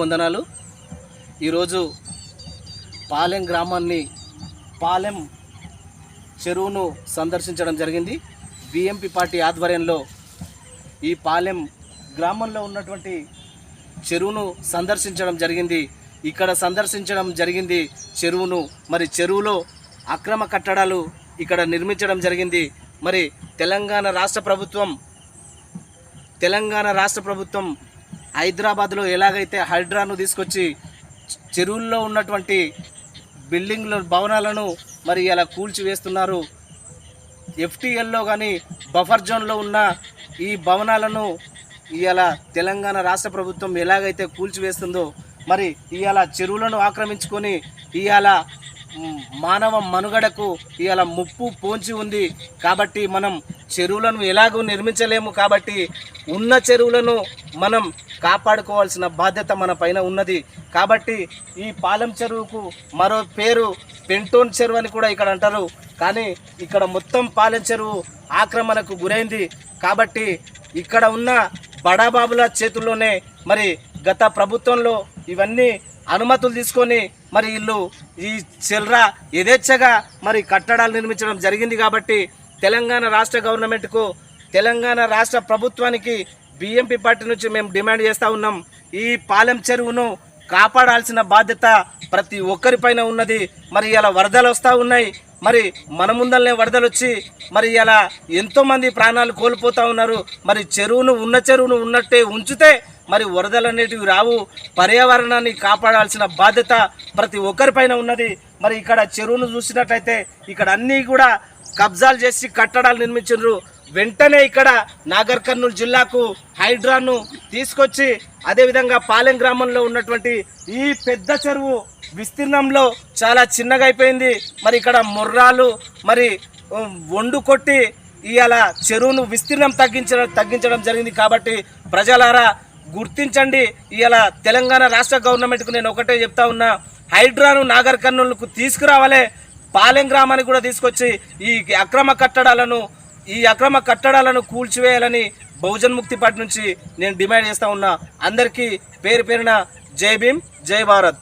వందనాలు. ఈరోజు పాలెం గ్రామాన్ని పాలెం చెరువును సందర్శించడం జరిగింది. బిఎంపి పార్టీ ఆధ్వర్యంలో ఈ పాలెం గ్రామంలో ఉన్నటువంటి చెరువును సందర్శించడం జరిగింది. ఇక్కడ సందర్శించడం జరిగింది చెరువును. మరి చెరువులో అక్రమ కట్టడాలు ఇక్కడ నిర్మించడం జరిగింది. మరి తెలంగాణ రాష్ట్ర ప్రభుత్వం తెలంగాణ రాష్ట్ర ప్రభుత్వం హైదరాబాద్లో ఎలాగైతే హైడ్రాను తీసుకొచ్చి చెరువుల్లో ఉన్నటువంటి బిల్డింగ్ల భవనాలను మరి ఇలా కూల్చివేస్తున్నారు ఎఫ్టీఎల్లో కానీ బఫర్ జోన్లో ఉన్న ఈ భవనాలను ఇవాళ తెలంగాణ రాష్ట్ర ప్రభుత్వం ఎలాగైతే కూల్చివేస్తుందో మరి ఇవాళ చెరువులను ఆక్రమించుకొని ఇవాళ మానవ మనుగడకు ఇవాళ ముప్పు పోంచి ఉంది. కాబట్టి మనం చెరువులను ఎలాగూ నిర్మించలేము కాబట్టి ఉన్న చెరువులను మనం కాపాడుకోవాల్సిన బాధ్యత మన పైన ఉన్నది. కాబట్టి ఈ పాలెం చెరువుకు మరో పేరు పెంటోన్ చెరువు అని కూడా ఇక్కడ అంటారు. కానీ ఇక్కడ మొత్తం పాలెం చెరువు ఆక్రమణకు గురైంది. కాబట్టి ఇక్కడ ఉన్న బడాబాబుల చేతుల్లోనే మరి గత ప్రభుత్వంలో ఇవన్నీ అనుమతులు తీసుకొని మరి వీళ్ళు ఈ చెల్రా యథేచ్ఛగా మరి కట్టడాలు నిర్మించడం జరిగింది కాబట్టి తెలంగాణ రాష్ట్ర గవర్నమెంట్కు తెలంగాణ రాష్ట్ర ప్రభుత్వానికి బిఎంపి పార్టీ నుంచి మేము డిమాండ్ చేస్తూ ఉన్నాం. ఈ పాలెం చెరువును కాపాడాల్సిన బాధ్యత ప్రతి ఒక్కరిపైన ఉన్నది. మరి ఇలా వరదలు వస్తూ ఉన్నాయి. మరి మన ముందరనే వరదలు వచ్చి మరి ఇలా ఎంతోమంది ప్రాణాలు కోల్పోతూ ఉన్నారు. మరి చెరువును ఉన్న చెరువును ఉన్నట్టే ఉంచితే మరి వరదలు అనేటివి రావు. పర్యావరణాన్ని కాపాడాల్సిన బాధ్యత ప్రతి ఒక్కరిపైన ఉన్నది. మరి ఇక్కడ చెరువును చూసినట్లయితే ఇక్కడ అన్నీ కూడా కబ్జాలు చేసి కట్టడాలు నిర్మించారు వెంటనే ఇక్కడ నాగర్ కర్నూలు జిల్లాకు హైడ్రాను తీసుకొచ్చి అదేవిధంగా పాలెం గ్రామంలో ఉన్నటువంటి ఈ పెద్ద చెరువు విస్తీర్ణంలో చాలా చిన్నగా అయిపోయింది. మరి ఇక్కడ ముర్రాలు మరి వండు కొట్టి ఇవాళ చెరువును విస్తీర్ణం తగ్గించడం తగ్గించడం జరిగింది కాబట్టి ప్రజలారా గుర్తించండి. ఇవాళ తెలంగాణ రాష్ట్ర గవర్నమెంట్కు నేను ఒకటే చెప్తా ఉన్నా హైడ్రాను నాగర్ కర్నూలుకు తీసుకురావాలే. పాలెం గ్రామానికి కూడా తీసుకొచ్చి ఈ అక్రమ కట్టడాలను ఈ అక్రమ కట్టడాలను కూల్చివేయాలని బహుజన్ ముక్తి పార్టీ నుంచి నేను డిమాండ్ చేస్తా ఉన్నా. అందరికీ పేరు పేరున జై భీమ్ జై భారత్.